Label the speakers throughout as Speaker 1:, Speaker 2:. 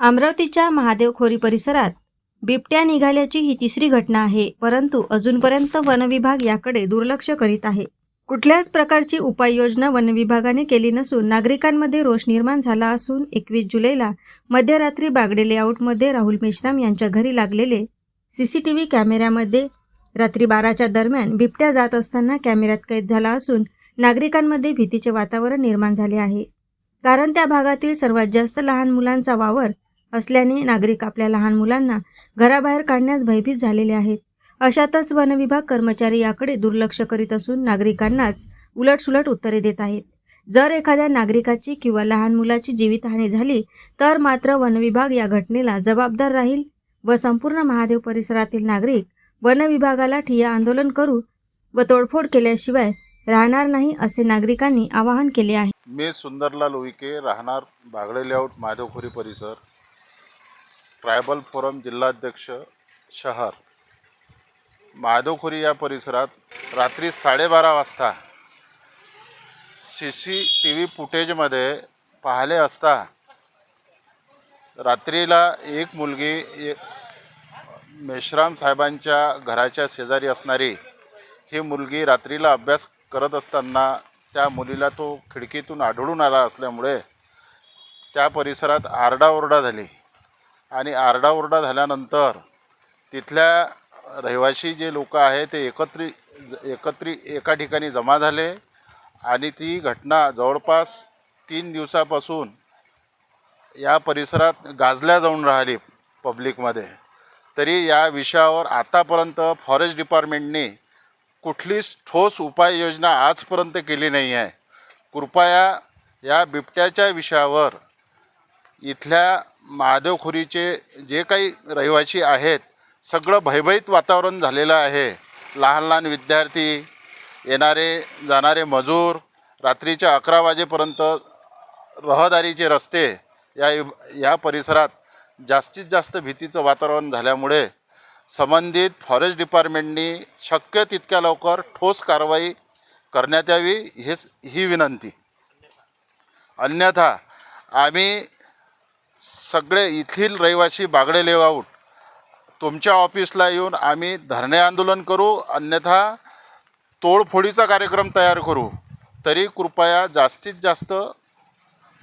Speaker 1: अमरावतीच्या महादेवखोरी परिसरात बिबट्या निघाल्याची ही तिसरी घटना आहे परंतु अजूनपर्यंत वनविभाग याकडे दुर्लक्ष करीत आहे. कुठल्याच प्रकारची उपाययोजना वनविभागाने केली नसून नागरिकांमध्ये रोष निर्माण झाला असून एकवीस जुलैला मध्यरात्री बागडे लेआउटमध्ये राहुल मेश्राम यांच्या घरी लागलेले सी सी टी व्ही कॅमेऱ्यामध्ये रात्री बाराच्या दरम्यान बिबट्या जात असताना कॅमेऱ्यात कैद झाला असून नागरिकांमध्ये भीतीचे वातावरण निर्माण झाले आहे. कारण त्या भागातील सर्वात जास्त लहान मुलांचा वावर असल्याने नागरिक आपल्या लहान मुलांना घराबाहेर काढण्यास भयभीत झालेले आहेत. अशातच वनविभाग कर्मचारी याकडे दुर्लक्ष करीत असून नागरिकांनाच उलटसुलट उत्तरे देत आहेत. जर एखाद्या नागरिकाची किंवा लहान मुलाची जीवितहानी झाली तर मात्र वनविभाग या घटनेला जबाबदार राहील व संपूर्ण महादेव परिसरातील नागरिक वनविभागाला ठिय्या आंदोलन करू व तोडफोड केल्याशिवाय राहणार नाही असे नागरिकांनी आवाहन केले आहे.
Speaker 2: मी सुंदरलाल उईके राहणार बागडे लेआउट माधवखोरी परिसर. ट्रायबल फोरम जिल्हाध्यक्ष शहर. माधवखोरी या परिसरात रात्री साडेबारा वाजता सी सी टी व्ही फुटेजमध्ये पाहिले असता रात्रीला एक मुलगी एक मेश्राम साहेबांच्या घराच्या शेजारी असणारी ही मुलगी रात्रीला अभ्यास करत असताना त्या मुलीला तो खिडकीतून आढळून आला असल्यामुळे त्या परिसरात आरडाओरडा झाली. आणि आरडाओरडा झाल्यानंतर तिथल्या रहिवासी जे लोक आहे ते एकत्री एकत्री एका ठिकाणी जमा झाले आणि ती घटना जवळपास तीन दिवसापासून या परिसरात गाजल्या जाऊन राहिली पब्लिकमध्ये. तरी या विषयावर आतापर्यंत फॉरेस्ट डिपार्टमेंटने कुठलीच ठोस उपाययोजना आजपर्यंत केली नाही आहे. कृपया या बिबट्याच्या विषयावर इथल्या महादेवखोरीचे जे काही रहिवासी आहेत सगळं भयभीत वातावरण झालेलं आहे. लहान लहान विद्यार्थी येणारे जाणारे मजूर रात्रीच्या अकरा वाजेपर्यंत रहदारीचे रस्ते या या परिसरात जास्तीत जास्त भीतीचं वातावरण झाल्यामुळे संबंधित फॉरेस्ट डिपार्टमेंटनी शक्य तितक्या लवकर ठोस कारवाई करण्यात यावी हेच ही विनंती. अन्यथा आम्ही सगळे येथील रहिवासी बागडे लेआउट तुमच्या ऑफिसला येऊन आम्ही धरणे आंदोलन करू अन्यथा तोडफोडीचा कार्यक्रम तयार करू. तरी कृपया जास्तीत जास्त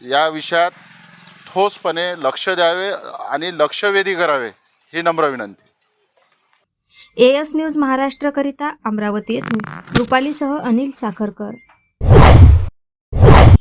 Speaker 2: या विषयात ठोसपणे लक्ष द्यावे आणि लक्षवेधी करावे ही नम्र विनंती.
Speaker 1: एएस न्यूज महाराष्ट्रकरिता अमरावती येथून. रुपालीसह अनिल साखरकर.